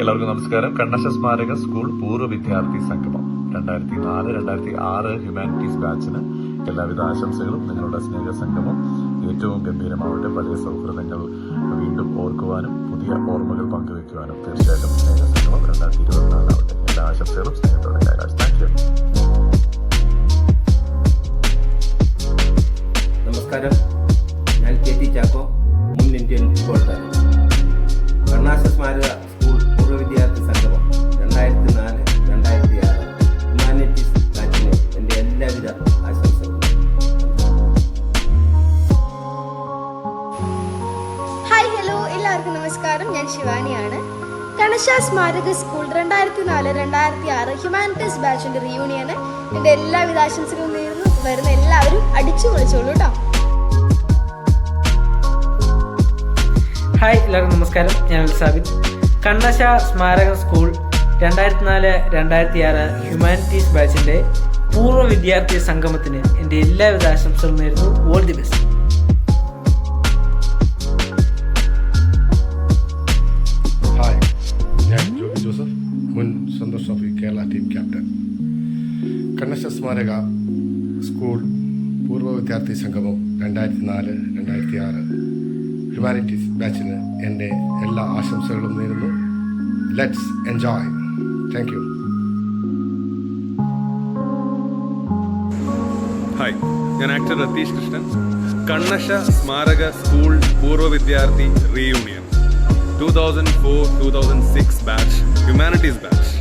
എല്ലാവർക്കും നമസ്കാരം. കണ്ണശ സ്മാരക സ്കൂൾ പൂർവ വിദ്യാർത്ഥി സംഗമം. രണ്ടായിരത്തി നാല് രണ്ടായിരത്തി ആറ് ഹ്യൂമാനിറ്റീസ് ബാച്ചിന് എല്ലാവിധ ആശംസകളും നിങ്ങളുടെ സ്നേഹ സംഗമം. ഏറ്റവും ഗംഭീരമാവട്ടെ പഴയ സൗഹൃദങ്ങൾ വീണ്ടും ഓർക്കുവാനും പുതിയ ഓർമ്മകൾ പങ്കുവെക്കുവാനും തീർച്ചയായിട്ടും സ്നേഹ സംഗമം രണ്ടായിരത്തി ഇരുപത്തിനാലാവട്ടെ എല്ലാ ആശംസകളും സ്നേഹത്തോടെ കൈലാഷ് താങ്ക് യു നമസ്കാരം. ശിവാനിയാണ്. കണശ സ്മാരക സ്കൂൾ രണ്ടായിരത്തി നാല് രണ്ടായിരത്തി ആറ് ഹ്യൂമാനിറ്റീസ് ബാച്ചിന്റെ റിയൂണിയന് എന്റെ എല്ലാ ആശംസകളും നേരുന്നു. വരുന്ന എല്ലാവരും അടിച്ചു പൊളിച്ചോളൂ കേട്ടോ ഹായ് എല്ലാവർക്കും നമസ്കാരം. ഞാൻ സാബിത് കണ്ണശ സ്മാരക സ്കൂൾ രണ്ടായിരത്തി നാല് രണ്ടായിരത്തി ആറ് ഹ്യൂമാനിറ്റീസ് ബാച്ചിന്റെ പൂർവ വിദ്യാർത്ഥി സംഗമത്തിന് എന്റെ എല്ലാവിധ ആശംസകളും നേരുന്നു. All the best. Team captain Kannassa Smaraka school പൂർവ വിദ്യാർത്ഥി സംഗമം രണ്ടായിരത്തി നാല് രണ്ടായിരത്തി ആറ് ഹ്യൂമാനിറ്റീസ് ബാച്ചിന് എന്റെ എല്ലാ ആശംസകളും നേരുന്നു. Let's enjoy thank you hi ഞാൻ ആക്ടർ രതീഷ് കൃഷ്ണൻ കണ്ണശ സ്മാരക സ്കൂൾ പൂർവ വിദ്യാർത്ഥി reunion two thousand four two thousand six batch humanities batch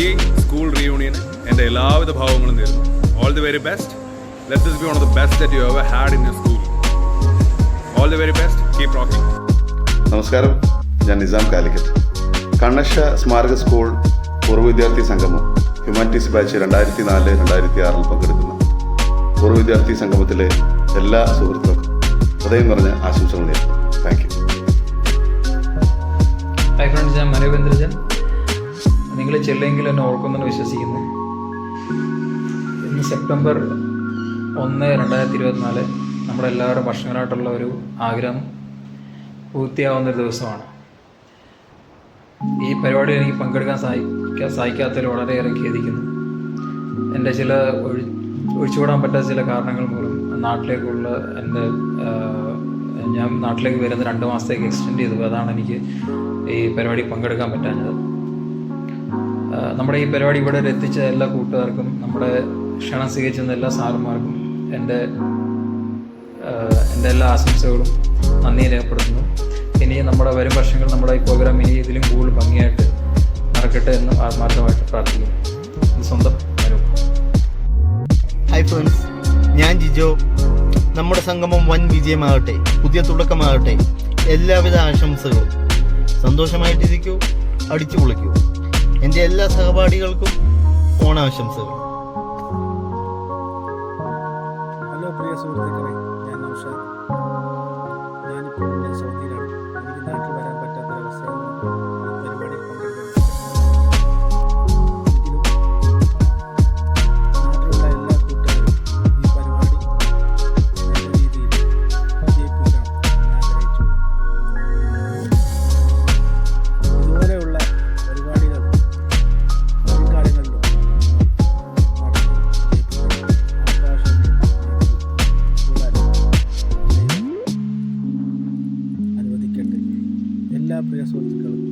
ഈ സ്കൂൾ റീയൂണിയന് എന്റെ എല്ലാവിധ ഭാവങ്ങളും നേരുന്നു. All the very best let this be one of the best that you have had in your school all the very best keep rocking നമസ്കാരം. ഞാൻ നിസാം കാലിക്കറ്റ്. കണ്ണശ സ്മാരക school പൂർവ വിദ്യാർത്ഥി സംഗമം ഹ്യൂമാനിറ്റീസ് ബാച്ച് രണ്ടായിരത്തി നാല് രണ്ടായിരത്തി ആറിൽ പങ്കെടുക്കുന്ന. പൂർവ വിദ്യാർത്ഥി സംഗമത്തിലെ എല്ലാ സുഹൃത്തുക്കൾക്കും ഹൃദയം നിറഞ്ഞ ആശംസകൾ നേരുന്നു. താങ്ക് യു ഹായ് ഫ്രണ്ട്സ് ഞാൻ മനോവേന്ദ്രജൻ നിങ്ങൾ ചെല്ലെങ്കിലും എന്നെ ഓർക്കുന്നെന്ന് വിശ്വസിക്കുന്നു. ഇന്ന് സെപ്റ്റംബർ ഒന്ന് രണ്ടായിരത്തി ഇരുപത്തിനാല് നമ്മുടെ എല്ലാവരുടെ വർഷങ്ങളായിട്ടുള്ള ഒരു ആഗ്രഹം പൂർത്തിയാവുന്ന ഒരു ദിവസമാണ്. ഈ പരിപാടിയിൽ എനിക്ക് പങ്കെടുക്കാൻ സഹായിക്കാൻ സാധിക്കാത്തതിൽ വളരെയേറെ ഖേദിക്കുന്നു. എന്റെ ചില ഒഴി ഒഴിച്ചുകൂടാൻ പറ്റാത്ത ചില കാരണങ്ങൾ മൂലം നാട്ടിലേക്കുള്ള എന്റെ ഞാൻ നാട്ടിലേക്ക് വരുന്ന രണ്ട് മാസത്തേക്ക് എക്സ്റ്റെൻഡ് ചെയ്തു. അതാണ് എനിക്ക് ഈ പരിപാടി പങ്കെടുക്കാൻ പറ്റാഞ്ഞത്. നമ്മുടെ ഈ പരിപാടി ഇവിടെ വരെ എത്തിച്ച എല്ലാ കൂട്ടുകാർക്കും നമ്മുടെ ക്ഷണം സ്വീകരിച്ചിരുന്ന എല്ലാ സാറുമാർക്കും എന്റെ എന്റെ എല്ലാ ആശംസകളും നന്ദി രേഖപ്പെടുത്തുന്നു. ഇനി നമ്മുടെ വരും വർഷങ്ങൾ നമ്മുടെ ഈ പ്രോഗ്രാം ഇനി ഇതിലും കൂടുതൽ ഭംഗിയായിട്ട് നടക്കട്ടെ എന്ന് ആത്മാർത്ഥമായിട്ട് പ്രാർത്ഥിക്കുന്നു. സ്വന്തം ഹൈ ഹായ് ഫ്രണ്ട്സ് ഞാൻ ജിജോ. നമ്മുടെ സംഗമം വൻ വിജയമാകട്ടെ പുതിയ തുടക്കമാകട്ടെ. എല്ലാവിധ ആശംസകളും. സന്തോഷമായിട്ടിരിക്കൂ അടിച്ചു പൊളിക്കൂ എന്റെ എല്ലാ സഹപാഠികൾക്കും ഓണാശംസകൾ. ഹലോ പ്രിയ സുഹൃത്തുക്കളെ. എല്ലാ പ്രിയ സുഹൃത്തുക്കളും